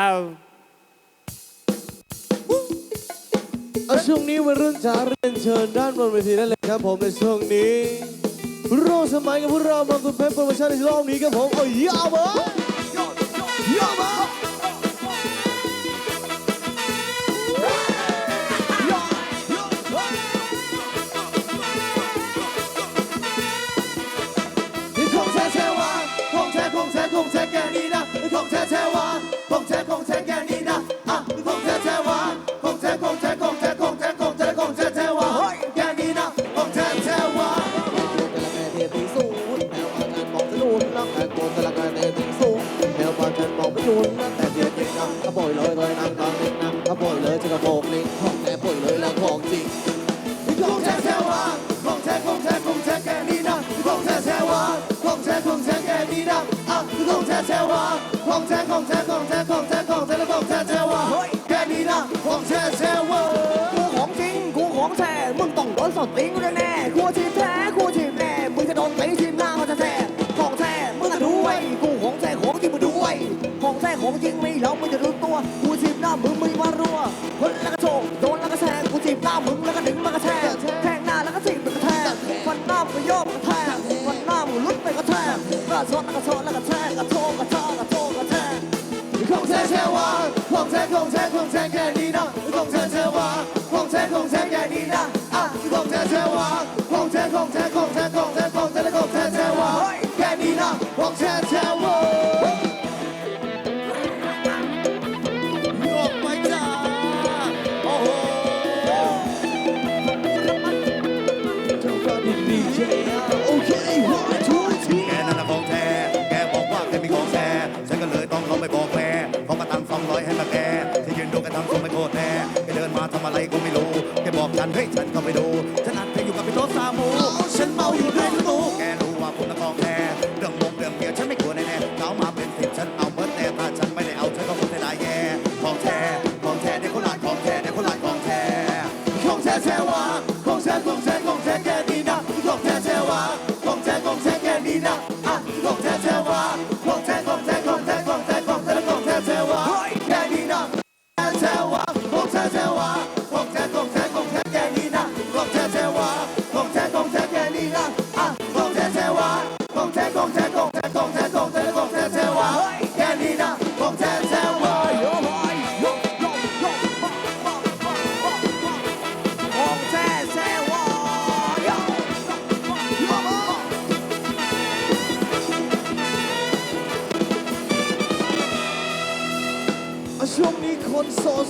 เอาช่วงนี้วัยรุ่นจ๋าเรียนเชิญด้านบนเวทีได้เลยครับผมในช่วงนี้รอสมัยกับพวกเรามาคุณเพชรโปรโมชั่นในรอบนี้ครับผมโอ้ยยาวมากยาวมาก แช่วะของแท้ของแท้ของแท้ของแท้ของแท้และของแท้แช่วะแค่นี้นะของแท้แช่วะกูของจริงกูของแท้มึงต้องโดนสดติ้งแน่กูทีมแท้กูทีมแน่มึงจะโดนตีทีมหน้าเขาจะแท้ของแท้มึงจะด้วยกูของแท้ของจริงมึงด้วยของแท้ของจริงไม่เรามึงจะรู้ตัวกู 放在看你那，放在这花，放在放在。ำอะไรก็ไม่รู้แกบอกฉันเฮ้ยฉันเข้าไปดูฉันอัดเพลงอยู่กับพี่โต๊ะซามูฉันเมาอยู่ด้วย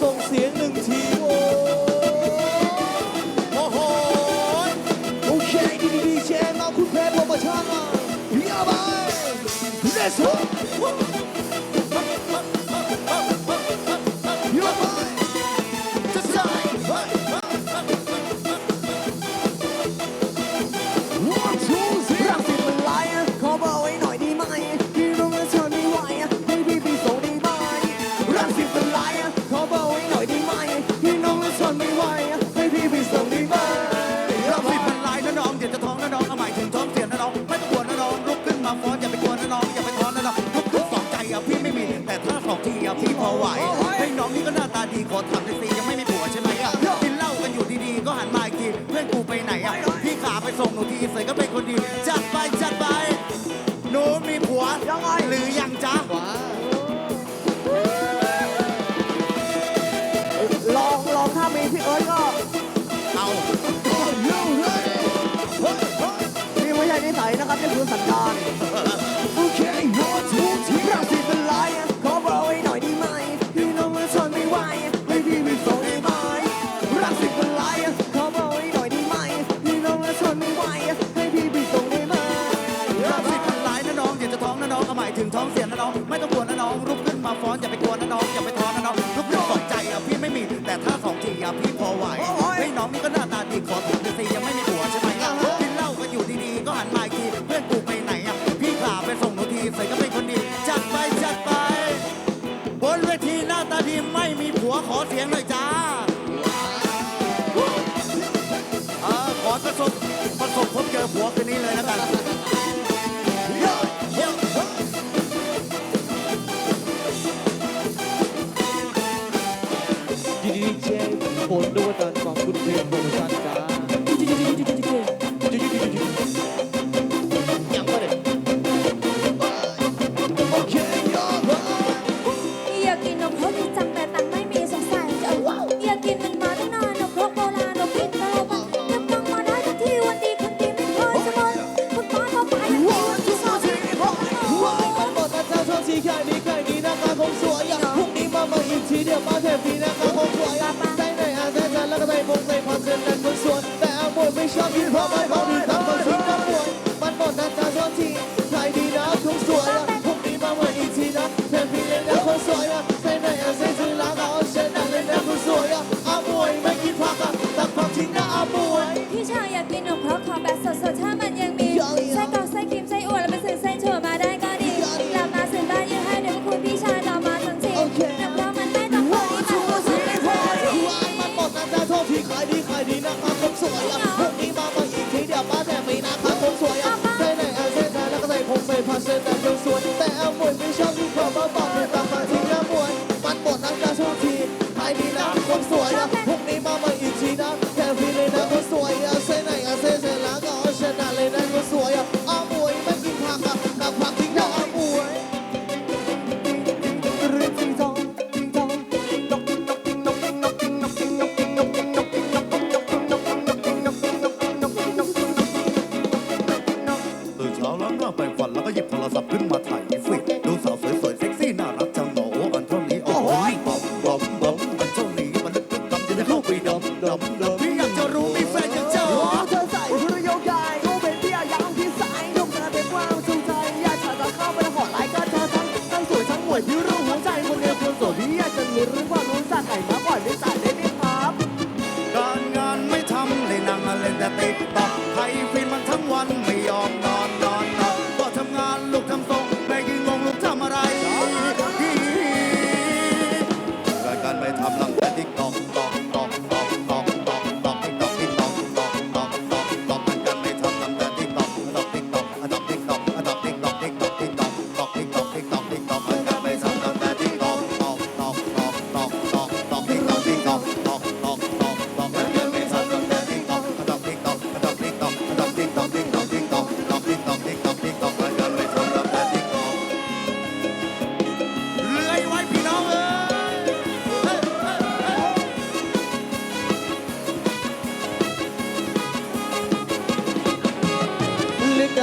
ส่งเสียงหนึ่งทีโอ้โอ้โหโอเคดีดีดีเจมาคุณเพชรโปรโมชั่นมาอย่าไป Let's go ส่งหนูทีใส่ก็เป็นคนดีจ้า นะน้องเอาหมายถึงท้องเสียนะน้อง ไม่ต้องกลัวนะน้องลุกขึ้นมาฟ้อนอย่าไปกลัวนะน้องอย่าไปท้อนนะน้องลุกขึ้นสองใจอะพี่ไม่มี แต่ถ้าสองทีอะพี่พอไหวให้น้องนี่ก็หน้าตาดีขอถามหน่อยสิยังไม่มีผัวใช่ไหมอะกินเหล้ากันอยู่ดีๆก็หันมาอีกทีเพื่อนกูไปไหนอะพี่ขาไปส่งหนูทีใส่ก็เป็นคนดีจัดไปจัดไป บนเวทีหน้าตาดีไม่มีผัวขอเสียงหน่อยจ้าเออขอประสบประสบพบเจอผัวคืนนี้เลยแล้วกัน อยากกินนมพกจังแต่ตังไม่มีสงสัยจะว้าวอยากกินมันมาตั้งนานนมพกโบราณนมพริกตะลบันนับตั้มาได้ทันทีวันดีคนดีไม่เคยสมนคุณป้าก็ไปแล้วว้าวทุกคนที่พกว้าวมันหมดแต่เจ้าชอบสีแค่นี้แค่นี้นะคะคงสวยอย่างพรุ่งนี้มามาอีกทีเดียวมาแทนทีนะ সবই ভাবাই ভাবি แล้วแล้วนั่งไปฝันแล้วก็หยิบโทรศัพท์ขึ้นมาถ่ายฟิกดูสาวสวย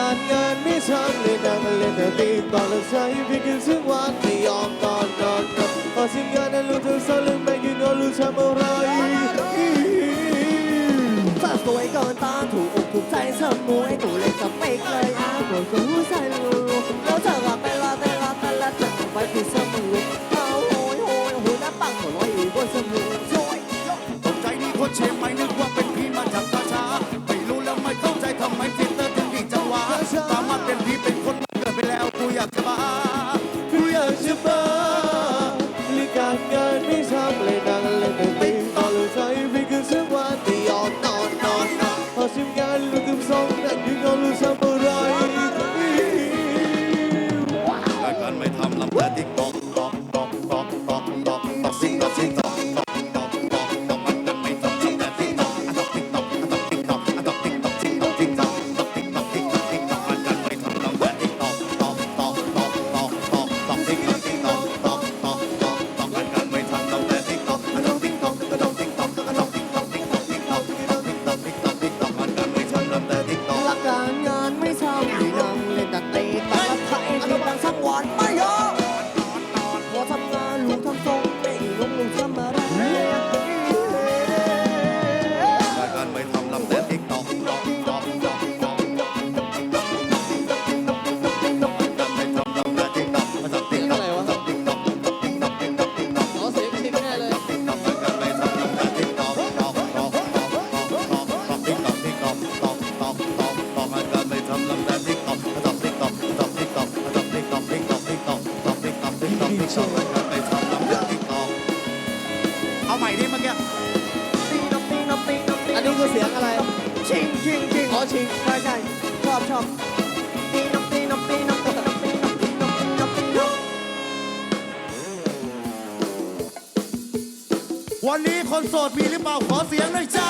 ารงานไม่ช้ำเลยนั่งเลยแต่ตรีตอนเช้าพี่กินทุกวันไม่ยอมนอนนอนนอนพอสิ่งงานนั้นรู้เธอสลึงไม่กินก็รู้ทำอะไรถ้าสวยเกินตาถูกอกถูกใจเสมวตัวเลยก็ไม่เคยอ้างบอกก็รู้ใจรู้แล้วเธอก็ไปรอไต่รอแต่ละเธอไปที่เสมอ อันนี้คือเสียงอะไร ชิงชิงชิงอ๋อชิงใช่ใช่ชอบชอบตีนนี้บตีนบตีนบตวันนี้คนโสดมีหรือเปล่าขอเสียงหน่อยจ้า